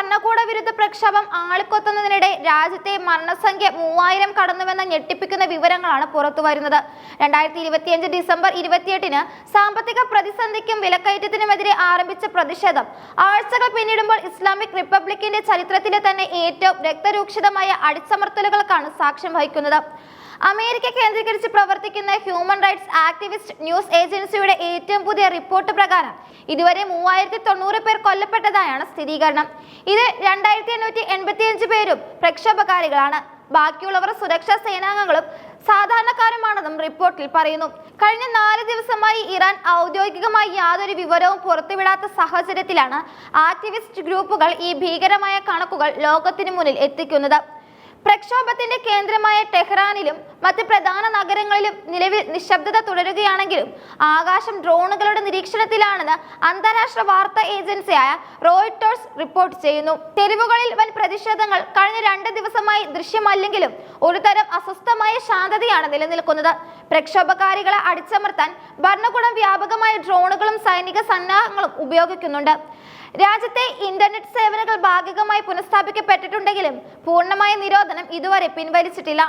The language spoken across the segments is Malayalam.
ഭരണകൂട വിരുദ്ധ പ്രക്ഷോഭം ആളിക്കൊത്തുന്നതിനിടെ രാജ്യത്തെ മരണസംഖ്യ മൂവായിരം കടന്നുവെന്ന ഞെട്ടിപ്പിക്കുന്ന വിവരങ്ങളാണ് പുറത്തു വരുന്നത് രണ്ടായിരത്തി ഇരുപത്തിയഞ്ച് ഡിസംബർ ഇരുപത്തിയെട്ടിന് സാമ്പത്തിക പ്രതിസന്ധിക്കും വിലക്കയറ്റത്തിനുമെതിരെ ആരംഭിച്ച പ്രതിഷേധം ആഴ്ചകൾ പിന്നിടുമ്പോൾ ഇസ്ലാമിക് റിപ്പബ്ലിക്കിന്റെ ചരിത്രത്തിലെ തന്നെ ഏറ്റവും രക്തരൂക്ഷിതമായ അടിച്ചമർത്തലുകൾക്കാണ് സാക്ഷ്യം വഹിക്കുന്നത്. അമേരിക്ക കേന്ദ്രീകരിച്ച് പ്രവർത്തിക്കുന്ന ഹ്യൂമൻ റൈറ്റ്സ് ആക്ടിവിസ്റ്റ് ന്യൂസ് ഏജൻസിയുടെ ഏറ്റവും പുതിയ റിപ്പോർട്ട് പ്രകാരം ഇതുവരെ മൂവായിരത്തി തൊണ്ണൂറ് പേർ കൊല്ലപ്പെട്ടതായാണ് സ്ഥിരീകരണം. ഇത് രണ്ടായിരത്തി എണ്ണൂറ്റി എൺപത്തിയഞ്ച് പേരും പ്രക്ഷോഭകാരികളാണ്. ബാക്കിയുള്ളവർ സുരക്ഷാ സേനാംഗങ്ങളും സാധാരണക്കാരുമാണെന്നും റിപ്പോർട്ടിൽ പറയുന്നു. കഴിഞ്ഞ നാല് ദിവസമായി ഇറാൻ ഔദ്യോഗികമായി യാതൊരു വിവരവും പുറത്തുവിടാത്ത സാഹചര്യത്തിലാണ് ആക്ടിവിസ്റ്റ് ഗ്രൂപ്പുകൾ ഈ ഭീകരമായ കണക്കുകൾ ലോകത്തിനു മുന്നിൽ എത്തിക്കുന്നത്. പ്രക്ഷോഭത്തിന്റെ കേന്ദ്രമായ ടെഹ്റാനിലും മറ്റ് പ്രധാന നഗരങ്ങളിലും നിലവിൽ നിശബ്ദത തുടരുകയാണെങ്കിലും ആകാശം ഡ്രോണുകളുടെ നിരീക്ഷണത്തിലാണെന്ന് അന്താരാഷ്ട്ര വാർത്താ ഏജൻസിയായ റോയിട്ടേഴ്സ് റിപ്പോർട്ട് ചെയ്യുന്നു. തെരുവുകളിൽ വൻ പ്രതിഷേധങ്ങൾ കഴിഞ്ഞ രണ്ട് ദിവസമായി ദൃശ്യമല്ലെങ്കിലും ഒരുതരം അസ്വസ്ഥമായ ശാന്തതയാണ് നിലനിൽക്കുന്നത്. പ്രക്ഷോഭകാരികളെ അടിച്ചമർത്താൻ ഭരണകൂടം വ്യാപകമായ ഡ്രോണുകളും സൈനിക സന്നാഹങ്ങളും ഉപയോഗിക്കുന്നുണ്ട്. രാജ്യത്തെ ഇന്റർനെറ്റ് സേവനങ്ങൾ ഭാഗികമായി പുനഃസ്ഥാപിക്കപ്പെട്ടിട്ടുണ്ടെങ്കിലും പൂർണമായ നിരോധനം ഇതുവരെ പിൻവലിച്ചിട്ടില്ല.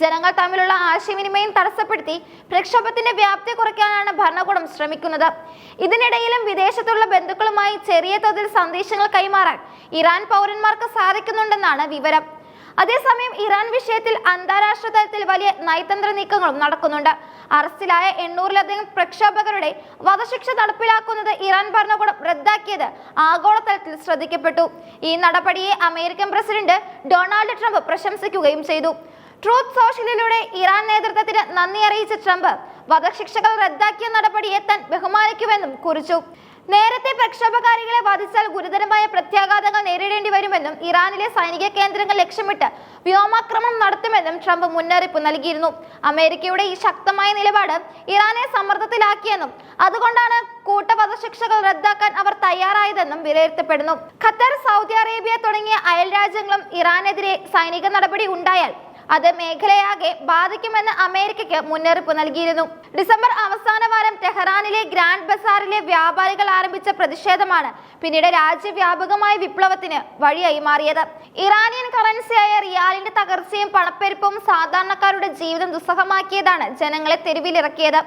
ജനങ്ങൾ തമ്മിലുള്ള ആശയവിനിമയം തടസ്സപ്പെടുത്തി പ്രക്ഷോഭത്തിന്റെ വ്യാപ്തി കുറയ്ക്കാനാണ് ഭരണകൂടം ശ്രമിക്കുന്നത്. ഇതിനിടയിലും വിദേശത്തുള്ള ബന്ധുക്കളുമായി ചെറിയ തോതിൽ സന്ദേശങ്ങൾ കൈമാറാൻ ഇറാൻ പൗരന്മാർക്ക് സാധിക്കുന്നുണ്ടെന്നാണ് വിവരം. അതേസമയം ഇറാൻ വിഷയത്തിൽ അന്താരാഷ്ട്ര തലത്തിൽ വലിയ നയതന്ത്ര നീക്കങ്ങളും നടക്കുന്നുണ്ട്. അറസ്റ്റിലായ എണ്ണൂറിലധികം പ്രക്ഷോഭകരുടെ വധശിക്ഷ നടപ്പിലാക്കുന്നത് ഇറാൻ ഭരണകൂടം റദ്ദാക്കിയത് ആഗോളതലത്തിൽ ശ്രദ്ധിക്കപ്പെട്ടു. ഈ നടപടിയെ അമേരിക്കൻ പ്രസിഡന്റ് ഡൊണാൾഡ് ട്രംപ് പ്രശംസിക്കുകയും ചെയ്തു. ട്രൂത്ത് സോഷ്യലിലൂടെ ഇറാൻ നേതൃത്വത്തിന് നന്ദി അറിയിച്ച ട്രംപ് വധശിക്ഷകൾ റദ്ദാക്കിയ നടപടിയെ താൻ ബഹുമാനിക്കുമെന്നും കുറിച്ചു. നേരത്തെ പ്രക്ഷോഭകാരികളെ ബാധിച്ചാൽ ഗുരുതരമായ പ്രത്യാഘാതങ്ങൾ നേരിടേണ്ടി വരുമെന്നും ഇറാനിലെ സൈനിക കേന്ദ്രങ്ങൾ ലക്ഷ്യമിട്ട് വ്യോമാക്രമണം നടത്തുമെന്നും ട്രംപ് മുന്നറിയിപ്പ് നൽകിയിരുന്നു. അമേരിക്കയുടെ ഈ ശക്തമായ നിലപാട് ഇറാനെ സമ്മർദ്ദത്തിലാക്കിയെന്നും അതുകൊണ്ടാണ് കൂട്ടവധശിക്ഷകൾ റദ്ദാക്കാൻ അവർ തയ്യാറായതെന്നും വിലയിരുത്തപ്പെടുന്നു. ഖത്തർ സൗദി അറേബ്യ തുടങ്ങിയ അയൽ രാജ്യങ്ങളും ഇറാനെതിരെ സൈനിക നടപടി ഉണ്ടായാൽ അത് മേഖലയാകെ ബാധിക്കുമെന്ന് അമേരിക്കയ്ക്ക് മുന്നറിയിപ്പ് നൽകിയിരുന്നു. ഡിസംബർ അവസാന വാരം ടെഹ്റാനിലെ ഗ്രാൻഡ് ബസാറിലെ വ്യാപാരികൾ ആരംഭിച്ച പ്രതിഷേധമാണ് പിന്നീട് രാജ്യവ്യാപകമായ വിപ്ലവത്തിന് വഴിയായി മാറിയത്. ഇറാനിയൻ കറൻസിയായ റിയാലിന്റെ തകർച്ചയും പണപ്പെരുപ്പവും സാധാരണക്കാരുടെ ജീവിതം ദുസ്സഹമാക്കിയതാണ് ജനങ്ങളെ തെരുവിലിറക്കിയത്.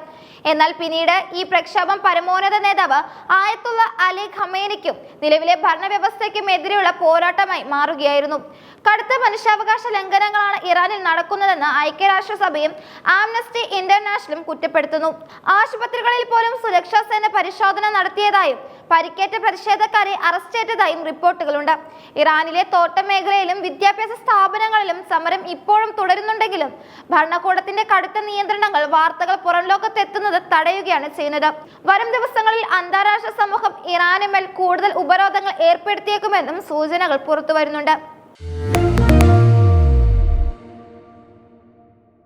എന്നാൽ പിന്നീട് ഈ പ്രക്ഷോഭം പരമോന്നത നേതാവ് ആയത്തുള്ള അലി ഖമേനിക്കും നിലവിലെ ഭരണവ്യവസ്ഥയ്ക്കും എതിരെയുള്ള പോരാട്ടമായി മാറുകയായിരുന്നു. കടുത്ത മനുഷ്യാവകാശ ലംഘനങ്ങളാണ് ഇറാനിൽ നടക്കുന്നതെന്ന് ഐക്യരാഷ്ട്രസഭയും ആംനസ്റ്റി ഇന്റർനാഷണലും കുറ്റപ്പെടുത്തുന്നു. ആശുപത്രികളിൽ പോലും സുരക്ഷാ സേന പരിശോധന നടത്തിയതായും പരിക്കേറ്റ പ്രതിഷേധക്കാരെ അറസ്റ്റ് ചെയ്തതായും റിപ്പോർട്ടുകളുണ്ട്. ഇറാനിലെ തോട്ടം മേഖലയിലും വിദ്യാഭ്യാസ സ്ഥാപനങ്ങളിലും സമരം ഇപ്പോഴും തുടരുന്നുണ്ടെങ്കിലും ഭരണകൂടത്തിന്റെ കടുത്ത നിയന്ത്രണങ്ങൾ വാർത്തകൾ പുറം ലോകത്തെത്തുന്നത് തടയുകയാണ് ചെയ്യുന്നത്. വരും ദിവസങ്ങളിൽ അന്താരാഷ്ട്ര സമൂഹം ഇറാനുമേൽ കൂടുതൽ ഉപരോധങ്ങൾ ഏർപ്പെടുത്തിയേക്കുമെന്നും സൂചനകൾ പുറത്തുവരുന്നുണ്ട്.